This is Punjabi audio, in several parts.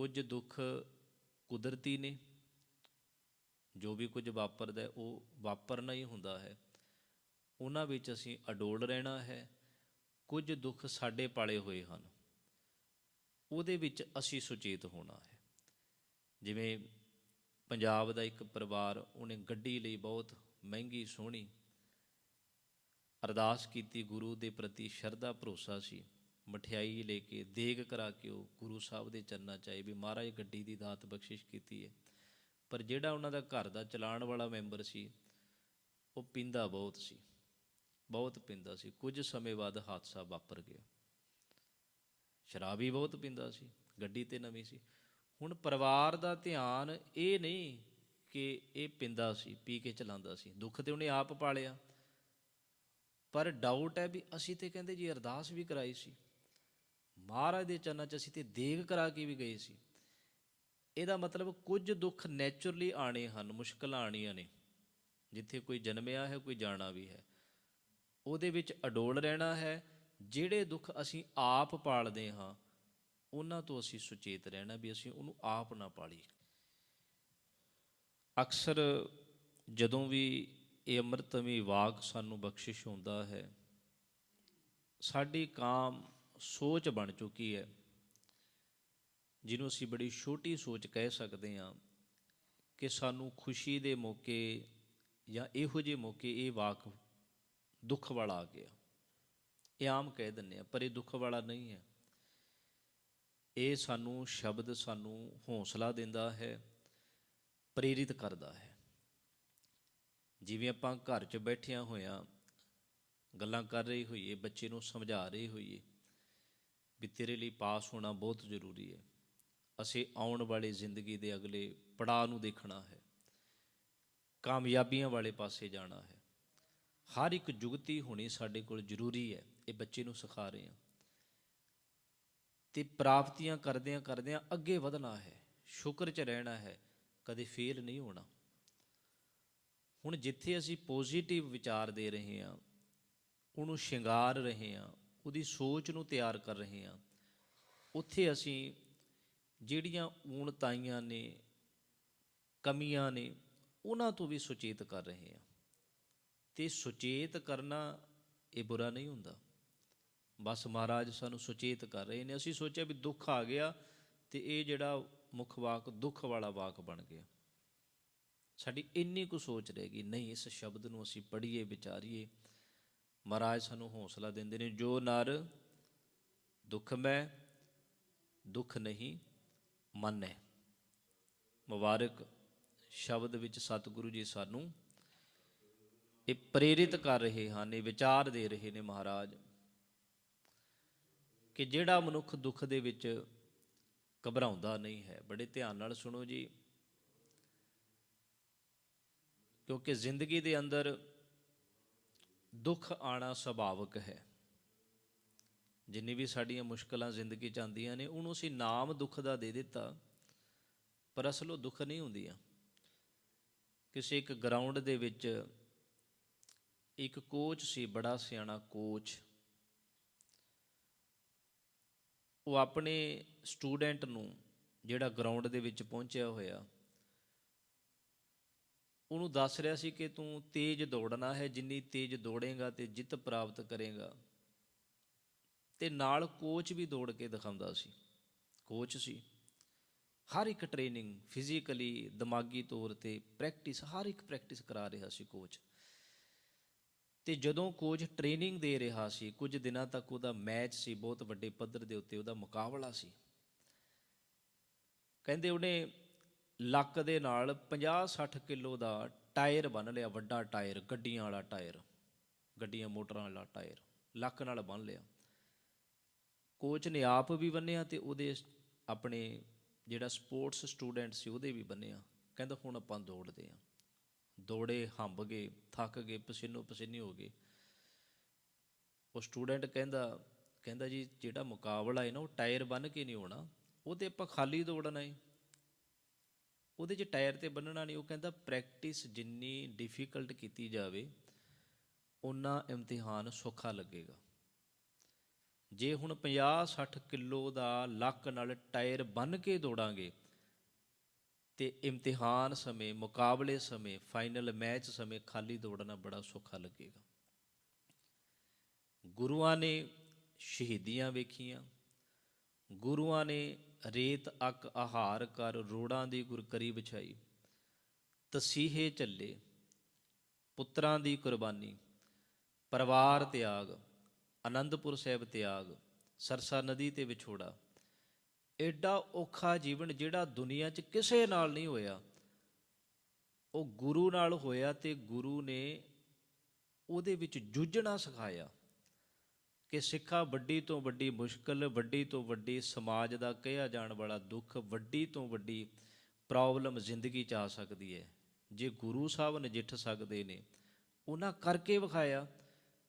ਕੁਝ ਦੁੱਖ ਕੁਦਰਤੀ ਨੇ, ਜੋ ਵੀ ਕੁਝ ਵਾਪਰਦਾ ਉਹ ਵਾਪਰਨਾ ਹੀ ਹੁੰਦਾ ਹੈ। ਉਹਨਾਂ ਵਿੱਚ ਅਸੀਂ ਅਡੋਲ ਰਹਿਣਾ ਹੈ। ਕੁਝ ਦੁੱਖ ਸਾਡੇ ਪਾਲੇ ਹੋਏ ਹਨ। ਉਹਦੇ ਵਿੱਚ ਅਸੀਂ ਸੁਚੇਤ ਹੋਣਾ ਹੈ। ਜਿਵੇਂ ਪੰਜਾਬ ਦਾ ਇੱਕ ਪਰਿਵਾਰ, ਉਹਨੇ ਗੱਡੀ ਲਈ ਬਹੁਤ ਮਹਿੰਗੀ, ਸੋਹਣੀ, ਅਰਦਾਸ ਕੀਤੀ, ਗੁਰੂ ਦੇ ਪ੍ਰਤੀ ਸ਼ਰਧਾ, ਭਰੋਸਾ ਸੀ। ਮਠਿਆਈ ਲੈ ਕੇ ਦੇਗ ਕਰਾ ਕੇ ਉਹ ਗੁਰੂ ਸਾਹਿਬ ਦੇ ਚਰਨਾਂ ਚ ਆਏ ਵੀ ਮਹਾਰਾਜ ਗੱਡੀ ਦੀ ਦਾਤ ਬਖਸ਼ਿਸ਼ ਕੀਤੀ ਹੈ। ਪਰ ਜਿਹੜਾ ਉਹਨਾਂ ਦਾ ਘਰ ਦਾ ਚਲਾਉਣ ਵਾਲਾ ਮੈਂਬਰ ਸੀ, ਉਹ ਪਿੰਦਾ ਬਹੁਤ ਸੀ। ਬਹੁਤ ਪਿੰਦਾ ਸੀ। ਕੁਝ ਸਮੇਂ ਬਾਅਦ ਹਾਦਸਾ ਵਾਪਰ ਗਿਆ। ਸ਼ਰਾਬੀ ਬਹੁਤ ਪਿੰਦਾ ਸੀ। ਗੱਡੀ ਤੇ ਨਵੀਂ ਸੀ। ਹੁਣ ਪਰਿਵਾਰ ਦਾ ਧਿਆਨ ਇਹ ਨਹੀਂ ਕਿ ਇਹ ਪਿੰਦਾ ਸੀ, ਪੀ ਕੇ ਚਲਾਉਂਦਾ ਸੀ। ਦੁੱਖ ਤੇ ਉਹਨੇ ਆਪ ਪਾਲਿਆ। ਪਰ ਡਾਊਟ ਹੈ ਵੀ ਅਸੀਂ ਤੇ ਕਹਿੰਦੇ ਜੀ ਅਰਦਾਸ ਵੀ ਕਰਾਈ ਸੀ। ਮਹਾਰਾਜ ਦੇ ਚਰਨਾਂ 'ਚ ਅਸੀਂ ਤੇ ਦੇਗ ਕਰਾ ਕੇ ਵੀ ਗਏ ਸੀ। ਇਹਦਾ ਮਤਲਬ ਕੁਝ ਦੁੱਖ ਨੇਚਰਲੀ ਆਣੇ ਹਨ, ਮੁਸ਼ਕਲਾਂ ਆਣੀਆਂ ਨੇ। ਜਿੱਥੇ ਕੋਈ ਜਨਮਿਆ ਹੈ, ਕੋਈ ਜਾਣਾ ਵੀ ਹੈ। ਉਹਦੇ ਵਿੱਚ ਅਡੋਲ ਰਹਿਣਾ ਹੈ, ਜਿਹੜੇ ਦੁੱਖ ਅਸੀਂ ਆਪ ਪਾਲਦੇ ਹਾਂ, ਉਹਨਾਂ ਤੋਂ ਅਸੀਂ ਸੁਚੇਤ ਰਹਿਣਾ ਵੀ ਅਸੀਂ ਉਹਨੂੰ ਆਪ ਨਾ ਪਾਲੀਏ। ਅਕਸਰ ਜਦੋਂ ਵੀ ਇਹ ਅੰਮ੍ਰਿਤਮੀ ਵਾਕ ਸਾਨੂੰ ਬਖਸ਼ਿਸ਼ ਹੁੰਦਾ ਹੈ, ਸਾਡੀ ਕਾਮ ਸੋਚ ਬਣ ਚੁੱਕੀ ਹੈ, ਜਿਹਨੂੰ ਅਸੀਂ ਬੜੀ ਛੋਟੀ ਸੋਚ ਕਹਿ ਸਕਦੇ ਹਾਂ ਕਿ ਸਾਨੂੰ ਖੁਸ਼ੀ ਦੇ ਮੌਕੇ ਜਾਂ ਇਹੋ ਜਿਹੇ ਮੌਕੇ ਇਹ ਵਾਕ ਦੁੱਖ ਵਾਲਾ ਆ ਗਿਆ। ਇਹ ਆਮ ਕਹਿ ਦਿੰਦੇ ਆ ਪਰ ਇਹ ਦੁੱਖ ਵਾਲਾ ਨਹੀਂ ਹੈ। ਇਹ ਸਾਨੂੰ ਸ਼ਬਦ ਸਾਨੂੰ ਹੌਸਲਾ ਦਿੰਦਾ ਹੈ, ਪ੍ਰੇਰਿਤ ਕਰਦਾ ਹੈ। ਜਿਵੇਂ ਆਪਾਂ ਘਰ 'ਚ ਬੈਠਿਆਂ ਹੋਇਆਂ ਗੱਲਾਂ ਕਰ ਰਹੇ ਹੋਈਏ, ਬੱਚੇ ਨੂੰ ਸਮਝਾ ਰਹੇ ਹੋਈਏ ਵੀ ਤੇਰੇ ਲਈ ਪਾਸ ਹੋਣਾ ਬਹੁਤ ਜ਼ਰੂਰੀ ਹੈ। ਅਸੀਂ ਆਉਣ ਵਾਲੀ ਜ਼ਿੰਦਗੀ ਦੇ ਅਗਲੇ ਪੜਾਅ ਨੂੰ ਦੇਖਣਾ ਹੈ। ਕਾਮਯਾਬੀਆਂ ਵਾਲੇ ਪਾਸੇ ਜਾਣਾ ਹੈ। ਹਰ ਇੱਕ ਜੁਗਤੀ ਹੋਣੀ ਸਾਡੇ ਕੋਲ ਜ਼ਰੂਰੀ ਹੈ। ਇਹ ਬੱਚੇ ਨੂੰ ਸਿਖਾ ਰਹੇ ਹਾਂ। ਤੇ ਪ੍ਰਾਪਤੀਆਂ ਕਰਦਿਆਂ ਕਰਦਿਆਂ ਅੱਗੇ ਵਧਣਾ ਹੈ। ਸ਼ੁਕਰ 'ਚ ਰਹਿਣਾ ਹੈ। ਕਦੇ ਫੇਲ ਨਹੀਂ ਹੋਣਾ। ਹੁਣ ਜਿੱਥੇ ਅਸੀਂ ਪੋਜ਼ਿਟਿਵ ਵਿਚਾਰ ਦੇ ਰਹੇ ਹਾਂ, ਉਹਨੂੰ ਸ਼ਿੰਗਾਰ ਰਹੇ ਹਾਂ ਉਹਦੀ ਸੋਚ ਨੂੰ ਤਿਆਰ ਕਰ ਰਹੇ ਹਾਂ। ਉੱਥੇ ਅਸੀਂ ਜਿਹੜੀਆਂ ਊਣਤਾਈਆਂ ਨੇ, ਕਮੀਆਂ ਨੇ, ਉਹਨਾਂ ਤੋਂ ਵੀ ਸੁਚੇਤ ਕਰ ਰਹੇ ਹਾਂ। ਤੇ ਸੁਚੇਤ ਕਰਨਾ ਇਹ ਬੁਰਾ ਨਹੀਂ ਹੁੰਦਾ। ਬਸ ਮਹਾਰਾਜ ਸਾਨੂੰ ਸੁਚੇਤ ਕਰ ਰਹੇ ਨੇ। ਅਸੀਂ ਸੋਚਿਆ ਵੀ ਦੁੱਖ ਆ ਗਿਆ ਤੇ ਇਹ ਜਿਹੜਾ ਮੁੱਖ ਵਾਕ, ਦੁੱਖ ਵਾਲਾ ਵਾਕ ਬਣ ਗਿਆ। ਸਾਡੀ ਇੰਨੀ ਕੁ ਸੋਚ ਰਹੇਗੀ ਨਹੀਂ, ਇਸ ਸ਼ਬਦ ਨੂੰ ਅਸੀਂ ਪੜ੍ਹੀਏ, ਵਿਚਾਰੀਏ। ਮਹਾਰਾਜ ਸਾਨੂੰ ਹੌਸਲਾ ਦਿੰਦੇ ਨੇ, ਜੋ ਨਰ ਦੁੱਖ ਮੈਂ, ਦੁੱਖ ਨਹੀਂ, ਮੰਨੇ ਮੁਬਾਰਕ ਸ਼ਬਦ ਵਿੱਚ ਸਤਿਗੁਰੂ ਜੀ ਸਾਨੂੰ ਇਹ ਪ੍ਰੇਰਿਤ ਕਰ ਰਹੇ ਹਨ, ਇਹ ਵਿਚਾਰ ਦੇ ਰਹੇ ਨੇ ਮਹਾਰਾਜ, ਕਿ ਜਿਹੜਾ ਮਨੁੱਖ ਦੁੱਖ ਦੇ ਵਿੱਚ ਘਬਰਾਉਂਦਾ ਨਹੀਂ ਹੈ। ਬੜੇ ਧਿਆਨ ਨਾਲ ਸੁਣੋ ਜੀ, ਕਿਉਂਕਿ ਜ਼ਿੰਦਗੀ ਦੇ ਅੰਦਰ ਦੁੱਖ ਆਣਾ ਸੁਭਾਵਿਕ ਹੈ। ਜਿੰਨੀ ਵੀ ਸਾਡੀਆਂ ਮੁਸ਼ਕਲਾਂ ਜ਼ਿੰਦਗੀ 'ਚ ਆਉਂਦੀਆਂ ਨੇ, ਉਹਨੂੰ ਅਸੀਂ ਨਾਮ ਦੁੱਖ ਦਾ ਦੇ ਦਿੱਤਾ, ਪਰ ਅਸਲ ਉਹ ਦੁੱਖ ਨਹੀਂ ਹੁੰਦੀਆਂ। ਕਿਸੇ ਇੱਕ ਗਰਾਊਂਡ ਦੇ ਵਿੱਚ ਇੱਕ ਕੋਚ ਸੀ, ਬੜਾ ਸਿਆਣਾ ਕੋਚ। ਉਹ ਆਪਣੇ ਸਟੂਡੈਂਟ ਨੂੰ ਜਿਹੜਾ ਗਰਾਊਂਡ ਦੇ ਵਿੱਚ ਪਹੁੰਚਿਆ ਹੋਇਆ ਉਹਨੂੰ ਦੱਸ ਰਿਹਾ ਸੀ ਕਿ ਤੂੰ ਤੇਜ਼ ਦੌੜਨਾ ਹੈ, ਜਿੰਨੀ ਤੇਜ਼ ਦੌੜੇਗਾ ਤੇ ਜਿੱਤ ਪ੍ਰਾਪਤ ਕਰੇਗਾ। ਤੇ ਨਾਲ ਕੋਚ ਵੀ ਦੌੜ ਕੇ ਦਿਖਾਉਂਦਾ ਸੀ। ਕੋਚ ਸੀ। ਹਰ ਇੱਕ ਟ੍ਰੇਨਿੰਗ ਫਿਜ਼ੀਕਲੀ ਦਿਮਾਗੀ ਤੌਰ ਤੇ ਪ੍ਰੈਕਟਿਸ ਹਰ ਇੱਕ ਪ੍ਰੈਕਟਿਸ ਕਰਾ ਰਿਹਾ ਸੀ ਕੋਚ ਤੇ ਜਦੋਂ ਕੋਚ ਟ੍ਰੇਨਿੰਗ ਦੇ ਰਿਹਾ ਸੀ, ਕੁਝ ਦਿਨਾਂ ਤੱਕ ਉਹਦਾ ਮੈਚ ਸੀ, ਬਹੁਤ ਵੱਡੇ ਪੱਧਰ ਦੇ ਉੱਤੇ ਉਹਦਾ ਮੁਕਾਬਲਾ ਸੀ। ਕਹਿੰਦੇ ਉਹਨੇ ਲੱਕ ਦੇ ਨਾਲ 50-60 ਕਿਲੋ ਦਾ ਟਾਇਰ ਬੰਨ ਲਿਆ, ਵੱਡਾ ਟਾਇਰ, ਗੱਡੀਆਂ ਵਾਲਾ ਟਾਇਰ, ਗੱਡੀਆਂ ਮੋਟਰਾਂ ਵਾਲਾ ਟਾਇਰ, ਲੱਕ ਨਾਲ ਬੰਨ ਲਿਆ। ਕੋਚ ਨੇ ਆਪ ਵੀ ਬੰਨਿਆ ਤੇ ਉਹਦੇ ਆਪਣੇ ਜਿਹੜਾ ਸਪੋਰਟਸ ਸਟੂਡੈਂਟ ਸੀ ਉਹਦੇ ਵੀ ਬੰਨਿਆ। ਕਹਿੰਦਾ ਹੁਣ ਆਪਾਂ ਦੌੜਦੇ ਆਂ। ਦੌੜੇ, ਹੰਬ ਗਏ, ਥੱਕ ਗਏ, ਪਸੀਨੋ ਪਸੀਨੀ ਹੋ ਗਏ। ਉਹ ਸਟੂਡੈਂਟ ਕਹਿੰਦਾ ਕਹਿੰਦਾ ਜੀ ਜਿਹੜਾ ਮੁਕਾਬਲਾ ਹੈ ਨਾ, ਉਹ ਟਾਇਰ ਬੰਨ ਕੇ ਨਹੀਂ ਹੋਣਾ, ਉਹ ਤੇ ਆਪਾਂ ਖਾਲੀ ਦੌੜਨਾ ਹੈ ਉਹਦੇ 'ਚ ਟਾਇਰ ਤੇ ਬੰਨਣਾ ਨਹੀਂ, ਉਹ ਕਹਿੰਦਾ ਪ੍ਰੈਕਟਿਸ ਜਿੰਨੀ ਡਿਫਿਕਲਟ ਕੀਤੀ ਜਾਵੇ ਉਨਾ ਇਮਤਿਹਾਨ ਸੌਖਾ ਲੱਗੇਗਾ। ਜੇ ਹੁਣ 50-60 ਕਿਲੋ ਦਾ ਲੱਕ ਨਾਲ ਟਾਇਰ ਬੰਨ ਕੇ ਦੌੜਾਂਗੇ, ਤੇ ਇਮਤਿਹਾਨ ਸਮੇਂ, ਮੁਕਾਬਲੇ ਸਮੇਂ ਫਾਈਨਲ ਮੈਚ ਸਮੇਂ ਖਾਲੀ ਦੌੜਨਾ ਬੜਾ ਸੌਖਾ ਲੱਗੇਗਾ। ਗੁਰੂਆਂ ਨੇ ਸ਼ਹੀਦੀਆਂ ਵੇਖੀਆਂ, ਗੁਰੂਆਂ ਨੇ ਰੇਤ ਅਕ ਆਹਾਰ ਕਰ ਰੋੜਾਂ ਦੀ ਗੁਰਕਰੀ ਵਿਛਾਈ। ਤਸੀਹੇ ਚੱਲੇ ਪੁੱਤਰਾਂ ਦੀ ਕੁਰਬਾਨੀ, ਪਰਿਵਾਰ ਤਿਆਗ ਆਨੰਦਪੁਰ ਸਾਹਿਬ ਤਿਆਗ, ਸਰਸਾ ਨਦੀ ਤੇ ਵਿਛੋੜਾ। ਐਡਾ ਔਖਾ ਜੀਵਨ ਜਿਹੜਾ ਦੁਨੀਆ 'ਚ ਕਿਸੇ ਨਾਲ ਨਹੀਂ ਹੋਇਆ। ਉਹ ਗੁਰੂ ਨਾਲ ਹੋਇਆ ਤੇ ਗੁਰੂ ਨੇ ਉਹਦੇ ਵਿੱਚ ਜੂਝਣਾ ਸਿਖਾਇਆ। ਕਿ ਸਿੱਖਾ ਵੱਡੀ ਤੋਂ ਵੱਡੀ ਮੁਸ਼ਕਲ, ਵੱਡੀ ਤੋਂ ਵੱਡੀ ਸਮਾਜ ਦਾ ਕਿਹਾ ਜਾਣ ਵਾਲਾ ਦੁੱਖ, ਵੱਡੀ ਤੋਂ ਵੱਡੀ ਪ੍ਰੋਬਲਮ ਜ਼ਿੰਦਗੀ 'ਚ ਆ ਸਕਦੀ ਹੈ। ਜੇ ਗੁਰੂ ਸਾਹਿਬ ਨਜਿੱਠ ਸਕਦੇ ਨੇ, ਉਹਨਾਂ ਕਰਕੇ ਵਿਖਾਇਆ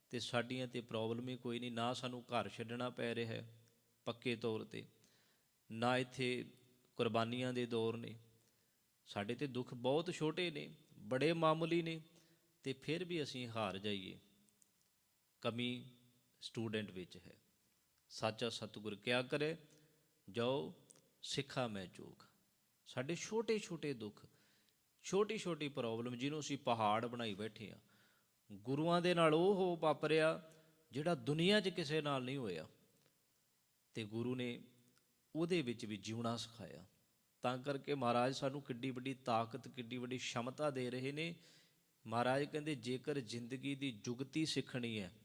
ਤੇ ਸਾਡੀਆਂ ਤੇ ਪ੍ਰੋਬਲਮ ਹੀ ਕੋਈ ਨਹੀਂ, ਨਾ ਸਾਨੂੰ ਘਰ ਛੱਡਣਾ ਪੈ ਰਿਹਾ ਹੈ ਪੱਕੇ ਤੌਰ ਤੇ, ਨਾ ਇੱਥੇ ਕੁਰਬਾਨੀਆਂ ਦੇ ਦੌਰ ਨੇ। ਸਾਡੇ ਤੇ ਦੁੱਖ ਬਹੁਤ ਛੋਟੇ ਨੇ, ਬੜੇ ਮਾਮੂਲੀ ਨੇ ਤੇ ਫਿਰ ਵੀ ਅਸੀਂ ਹਾਰ ਜਾਈਏ। ਕਮੀ ਸਟੂਡੈਂਟ ਵਿੱਚ ਹੈ। ਸਾਚਾ ਸਤਿਗੁਰ ਕਿਆ ਕਰੇ? ਜਾਓ, ਸਿੱਖਾ ਮੈਂ ਚੋਕ ਸਾਡੇ ਛੋਟੇ ਛੋਟੇ ਦੁੱਖ ਛੋਟੀ ਛੋਟੀ ਪ੍ਰੋਬਲਮ ਜਿਹਨੂੰ ਅਸੀਂ ਪਹਾੜ ਬਣਾਈ ਬੈਠੇ ਆ। ਗੁਰੂਆਂ ਦੇ ਨਾਲ ਉਹ ਹੋ ਵਾਪਰਿਆ ਜਿਹੜਾ ਦੁਨੀਆ 'ਚ ਕਿਸੇ ਨਾਲ ਨਹੀਂ ਹੋਇਆ। ਤੇ ਗੁਰੂ ਨੇ ਉਹਦੇ ਵਿੱਚ ਵੀ ਜਿਉਣਾ ਸਿਖਾਇਆ। ਤਾਂ ਕਰਕੇ ਮਹਾਰਾਜ ਸਾਨੂੰ ਕਿੱਡੀ ਵੱਡੀ ਤਾਕਤ, ਕਿੱਡੀ ਵੱਡੀ ਸ਼ਮਤਾ ਦੇ ਰਹੇ ਨੇ। ਮਹਾਰਾਜ ਕਹਿੰਦੇ, ਜੇਕਰ ਜ਼ਿੰਦਗੀ ਦੀ ਜੁਗਤੀ ਸਿੱਖਣੀ ਹੈ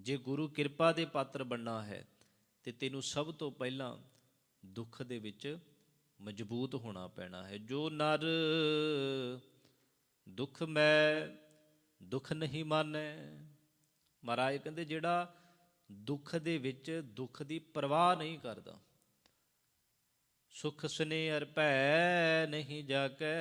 ਜੇ ਗੁਰੂ ਕਿਰਪਾ ਦੇ ਪਾਤਰ ਬਣਨਾ ਹੈ, ਤੇ ਤੈਨੂੰ ਸਭ ਤੋਂ ਪਹਿਲਾਂ ਦੁੱਖ ਦੇ ਵਿੱਚ ਮਜ਼ਬੂਤ ਹੋਣਾ ਪੈਣਾ ਹੈ। ਜੋ ਨਰ ਦੁੱਖ ਮੈਂ ਦੁੱਖ ਨਹੀਂ ਮਾਨੈ। ਮਹਾਰਾਜ ਕਹਿੰਦੇ, ਜਿਹੜਾ ਦੁੱਖ ਦੇ ਵਿੱਚ ਦੁੱਖ ਦੀ ਪਰਵਾਹ ਨਹੀਂ ਕਰਦਾ, ਸੁਖ ਸਨੇਹ ਭੈ ਨਹੀਂ ਜਾਕੈ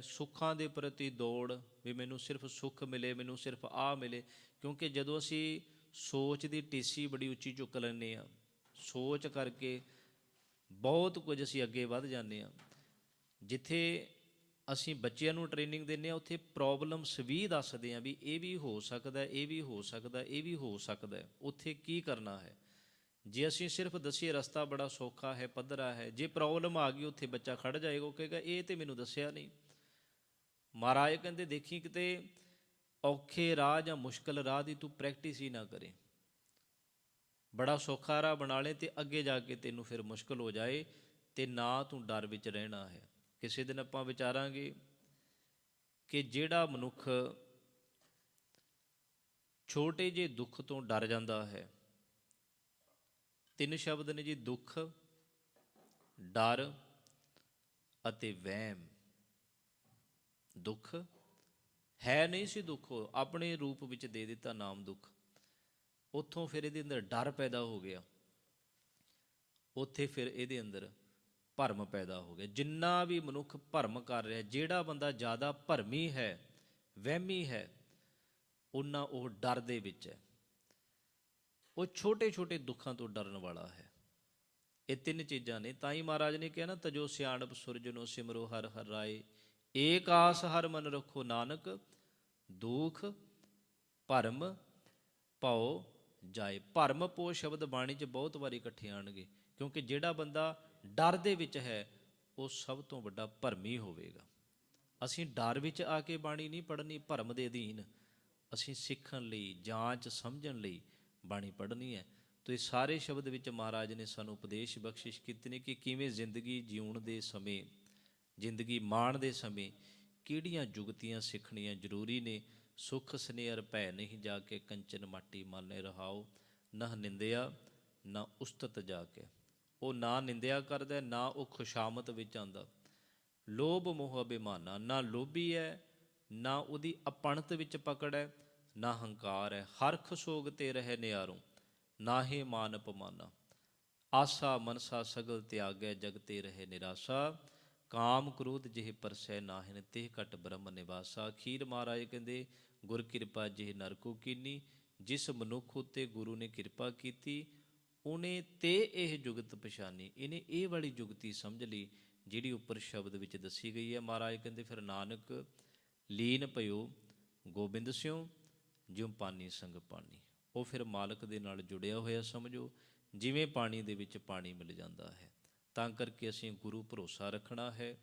ਸੁੱਖਾਂ ਦੇ ਪ੍ਰਤੀ ਦੌੜ ਵੀ ਮੈਨੂੰ ਸਿਰਫ ਸੁੱਖ ਮਿਲੇ, ਮੈਨੂੰ ਸਿਰਫ ਆ ਮਿਲੇ ਕਿਉਂਕਿ ਜਦੋਂ ਅਸੀਂ ਸੋਚ ਦੀ ਟੀਸੀ ਬੜੀ ਉੱਚੀ ਚੁੱਕ ਲੈਂਦੇ ਆ ਸੋਚ ਕਰਕੇ ਬਹੁਤ ਕੁਝ ਅਸੀਂ ਅੱਗੇ ਵੱਧ ਜਾਂਦੇ ਆ ਜਿੱਥੇ ਅਸੀਂ ਬੱਚਿਆਂ ਨੂੰ ਟ੍ਰੇਨਿੰਗ ਦਿੰਦੇ ਆ ਉੱਥੇ ਪ੍ਰੋਬਲਮਸ ਵੀ ਦੱਸਦੇ ਆ ਵੀ ਇਹ ਵੀ ਹੋ ਸਕਦਾ, ਇਹ ਵੀ ਹੋ ਸਕਦਾ, ਇਹ ਵੀ ਹੋ ਸਕਦਾ ਉੱਥੇ ਕੀ ਕਰਨਾ ਹੈ? ਜੇ ਅਸੀਂ ਸਿਰਫ ਦਸੀਏ ਰਸਤਾ ਬੜਾ ਸੌਖਾ ਹੈ, ਪੱਧਰਾ ਹੈ, ਜੇ ਪ੍ਰੋਬਲਮ ਆ ਗਈ ਉੱਥੇ ਬੱਚਾ ਖੜ ਜਾਏਗਾ, ਉਹ ਕਹੇਗਾ, ਇਹ ਤੇ ਮੈਨੂੰ ਦੱਸਿਆ ਨਹੀਂ। ਮਹਾਰਾਜ ਕਹਿੰਦੇ, ਦੇਖੀ ਕਿਤੇ ਔਖੇ ਰਾਹ ਜਾਂ ਮੁਸ਼ਕਲ ਰਾਹ ਦੀ ਤੂੰ ਪ੍ਰੈਕਟਿਸ ਹੀ ਨਾ ਕਰੇ। ਬੜਾ ਸੌਖਾ ਰਾਹ ਬਣਾ ਲੈ ਤੇ ਅੱਗੇ ਜਾ ਕੇ ਤੈਨੂੰ ਫਿਰ ਮੁਸ਼ਕਲ ਹੋ ਜਾਏ ਤੇ ਨਾ ਤੂੰ ਡਰ ਵਿੱਚ ਰਹਿਣਾ ਹੈ। ਕਿਸੇ ਦਿਨ ਆਪਾਂ ਵਿਚਾਰਾਂਗੇ ਕਿ ਜਿਹੜਾ ਮਨੁੱਖ ਛੋਟੇ ਜਿਹੇ ਦੁੱਖ ਤੋਂ ਡਰ ਜਾਂਦਾ ਹੈ, ਤਿੰਨ ਸ਼ਬਦ ਨੇ ਜੀ, ਦੁੱਖ, ਡਰ ਅਤੇ ਵਹਿਮ। ਦੁੱਖ ਹੈ ਨਹੀਂ ਸੀ ਦੁੱਖ, ਆਪਣੇ ਰੂਪ ਵਿੱਚ ਦੇ ਦਿੱਤਾ ਨਾਮ ਦੁੱਖ। ਉੱਥੋਂ ਫਿਰ ਇਹਦੇ ਅੰਦਰ ਡਰ ਪੈਦਾ ਹੋ ਗਿਆ। ਉੱਥੇ ਫਿਰ ਇਹਦੇ ਅੰਦਰ ਭਰਮ ਪੈਦਾ ਹੋ ਗਿਆ। ਜਿੰਨਾ ਵੀ ਮਨੁੱਖ ਭਰਮ ਕਰ ਰਿਹਾ, ਜਿਹੜਾ ਬੰਦਾ ਜ਼ਿਆਦਾ ਭਰਮੀ ਹੈ, ਵਹਿਮੀ ਹੈ, ਉਹਨਾਂ ਉਹ ਡਰ ਦੇ ਵਿੱਚ ਹੈ। ਉਹ ਛੋਟੇ ਛੋਟੇ ਦੁੱਖਾਂ ਤੋਂ ਡਰਨ ਵਾਲਾ ਹੈ। ਇਹ ਤਿੰਨ ਚੀਜ਼ਾਂ ਨੇ। ਤਾਂ ਹੀ ਮਹਾਰਾਜ ਨੇ ਕਿਹਾ ਨਾ, ਤਜੋ ਸਿਆਣਪ ਸੁਰਜਨੋ ਸਿਮਰੋ ਹਰ ਹਰ ਰਾਏ। ਏਕ ਆਸ ਹਰ ਮਨ ਰੱਖੋ ਨਾਨਕ। ਦੁੱਖ, ਭਰਮ, ਭਉ ਜਾਏ। ਭਰਮ ਪੋ ਸ਼ਬਦ ਬਾਣੀ 'ਚ ਬਹੁਤ ਵਾਰੀ ਇਕੱਠੇ ਆਣਗੇ ਕਿਉਂਕਿ ਜਿਹੜਾ ਬੰਦਾ ਡਰ ਦੇ ਵਿੱਚ ਹੈ, ਉਹ ਸਭ ਤੋਂ ਵੱਡਾ ਭਰਮੀ ਹੋਵੇਗਾ। ਅਸੀਂ ਡਰ ਵਿੱਚ ਆ ਕੇ ਬਾਣੀ ਨਹੀਂ ਪੜ੍ਹਨੀ, ਭਰਮ ਦੇ ਅਧੀਨ। ਅਸੀਂ ਸਿੱਖਣ ਲਈ, ਜਾਂਚ, ਸਮਝਣ ਲਈ ਬਾਣੀ ਪੜ੍ਹਨੀ ਹੈ। ਤੋ ਇਹ ਸਾਰੇ ਸ਼ਬਦ ਵਿੱਚ ਮਹਾਰਾਜ ਨੇ ਸਾਨੂੰ ਉਪਦੇਸ਼ ਬਖਸ਼ਿਸ਼ ਕੀਤੇ ਨੇ ਕਿ ਕਿਵੇਂ ਜ਼ਿੰਦਗੀ ਜਿਉਣ ਦੇ ਸਮੇਂ, ਜ਼ਿੰਦਗੀ ਮਾਣ ਦੇ ਸਮੇਂ ਕਿਹੜੀਆਂ ਜੁਗਤੀਆਂ ਸਿੱਖਣੀਆਂ ਜ਼ਰੂਰੀ ਨੇ? ਸੁਖ ਸਨੇਹਰ ਭੈ ਨਹੀਂ, ਜਾ ਕੇ ਕੰਚਨ ਮਾਟੀ ਮਾਨੇ ਰਹਾਓ। ਨਾ ਨਿੰਦਿਆ, ਨਾ ਉਸਤਤ ਜਾ ਕੇ। ਉਹ ਨਾ ਨਿੰਦਿਆ ਕਰਦਾ, ਨਾ ਉਹ ਖੁਸ਼ਾਮਤ ਵਿੱਚ ਆਂਦਾ ਲੋਭ ਮੋਹ ਅਭਿਮਾਨਾ, ਨਾ ਲੋਭੀ ਹੈ ਨਾ ਉਹਦੀ ਅਪਣਤ ਵਿੱਚ ਪਕੜ ਹੈ ਨਾ ਹੰਕਾਰ ਹੈ ਹਰਖ ਸੋਗ ਤੇ ਰਹੇ ਨਿਆਰੋਂ, ਨਾ ਹੀ ਮਾਨ ਅਪਮਾਨਾ। ਆਸਾ ਮਨਸਾ ਸਗਲ ਤਿਆਗੈ ਜਗਤੇ ਰਹੇ ਨਿਰਾਸ਼ਾ। ਕਾਮ ਕ੍ਰੋਧ ਜਿਹੇ ਪਰਸੈ ਨਾਹਿਨ ਤੇ ਘਟ ਬ੍ਰਹਮ ਨਿਵਾਸਾ। ਅਖੀਰ ਮਹਾਰਾਜ ਕਹਿੰਦੇ, ਗੁਰ ਕਿਰਪਾ ਜਿਹ ਨਰਕੋ ਕੀਨੀ, ਜਿਸ ਮਨੁੱਖ ਉਤੇ ਗੁਰੂ ਨੇ ਕਿਰਪਾ ਕੀਤੀ, ਉਹਨੇ ਤੇ ਇਹ ਜੁਗਤ ਪਛਾਨੀ। ਇਹਨੇ ਇਹ ਵਾਲੀ ਜੁਗਤੀ ਸਮਝ ਲਈ, ਜਿਹੜੀ ਉੱਪਰ ਸ਼ਬਦ ਵਿੱਚ ਦੱਸੀ ਗਈ ਹੈ। ਮਹਾਰਾਜ ਕਹਿੰਦੇ, ਫਿਰ ਨਾਨਕ, ਲੀਨ ਭਇਓ, ਗੋਬਿੰਦ ਸਿਉ ਜਿਉ ਪਾਨੀ ਸੰਗ ਪਾਨੀ ਉਹ ਫਿਰ ਮਾਲਕ ਦੇ ਨਾਲ ਜੁੜਿਆ ਹੋਇਆ ਸਮਝੋ, ਜਿਵੇਂ ਪਾਣੀ ਦੇ ਵਿੱਚ ਪਾਣੀ ਮਿਲ ਜਾਂਦਾ ਹੈ। ਤਾਂ ਕਰਕੇ ਅਸੀਂ ਗੁਰੂ ਭਰੋਸਾ ਰੱਖਣਾ ਹੈ।